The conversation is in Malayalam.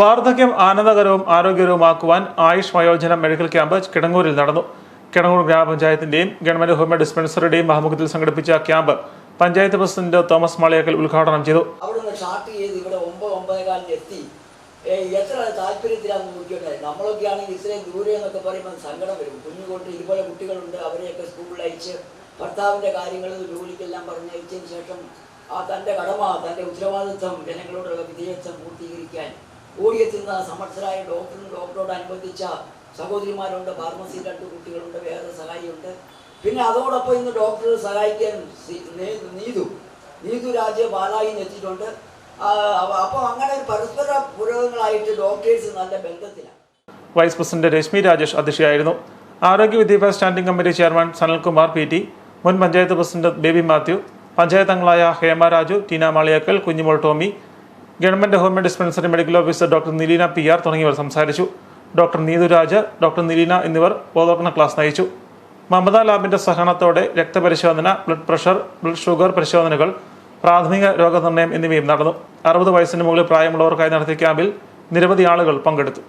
വാർദ്ധക്യം ആനന്ദകരവും ആരോഗ്യകരവുമാക്കുവാൻ ആയുഷ് വയോജന മെഡിക്കൽ ക്യാമ്പ് കിടങ്ങൂരിൽ നടന്നു. കിടങ്ങൂർ ഗ്രാമപഞ്ചായത്തിന്റെയും ഗവൺമെന്റ് ഹോമിയോ ഡിസ്പെൻസറിയുടെയും ആഭിമുഖ്യത്തിൽ സംഘടിപ്പിച്ച camp panchayat president Thomas Maliyakkal ഉദ്ഘാടനം ചെയ്തു. അവിടുന്ന് സ്റ്റാർട്ട് ചെയ്ത് ഇവിടെ ഒമ്പത് ഒമ്പതേ കാലിന് എത്തി എത്ര താല്പര്യത്തിലാന്ന് നോക്കിയോട്ടെ. നമ്മളൊക്കെ ആണെങ്കിൽ ഇത്രയും ദൂരെ എന്നൊക്കെ പറയുമ്പോൾ സങ്കടം വരും. കുഞ്ഞുകൊണ്ട് ഇതുപോലെ കുട്ടികളുണ്ട് അവരെയൊക്കെ സ്കൂളിൽ അയച്ച് ഭർത്താവിന്റെ കാര്യങ്ങൾ ജോലിക്കെല്ലാം പറഞ്ഞയച്ചതിന് ശേഷം ആ തന്റെ കടമ തന്റെ ഉത്തരവാദിത്വം ജനങ്ങളോടുള്ള വിധേയത്വം പൂർത്തീകരിക്കാൻ ഓടിയെത്തുന്ന സമർത്ഥരായ ഡോക്ടറും ഡോക്ടറോട് അനുബന്ധിച്ച സഹോദരിമാരുണ്ട് ഫാർമസി രണ്ട് കുട്ടികളുണ്ട് വേറെ സഹായിയുണ്ട്. പിന്നെ അതോടൊപ്പം ഇന്ന് ഡോക്ടറെ സഹായിക്കാൻ നീതു നീതു രാജ്യ ബാലായി എത്തിയിട്ടുണ്ട്. അപ്പോൾ അങ്ങനെ പരസ്പര പുരോഗങ്ങളായിട്ട് ഡോക്ടേഴ്സ് നല്ല ബന്ധത്തിലാണ്. വൈസ് പ്രസിഡന്റ് രശ്മി രാജേഷ് അധ്യക്ഷയായിരുന്നു. ആരോഗ്യ വിദ്യാഭ്യാസ standing committee chairman Sanalkumar P T മുൻ panchayat president Baby Mathew panchayat അംഗങ്ങളായ Hema Raju Teena Maliyakkal Kunjumol Tomy government homeo dispensary medical officer doctor Nileena P R തുടങ്ങിയവർ സംസാരിച്ചു. ഡോക്ടർ നീതുരാജ് ഡോക്ടർ നിലീന എന്നിവർ ബോധവൽക്കരണ ക്ലാസ് നയിച്ചു. മമത ലാബിന്റെ സഹകരണത്തോടെ രക്തപരിശോധന ബ്ലഡ് പ്രഷർ ബ്ലഡ് ഷുഗർ പരിശോധനകൾ പ്രാഥമിക രോഗനിർണയം എന്നിവയും നടന്നു. അറുപത് വയസ്സിന് മുകളിൽ പ്രായമുള്ളവർക്കായി നടത്തിയ ക്യാമ്പിൽ നിരവധി ആളുകൾ പങ്കെടുത്തു.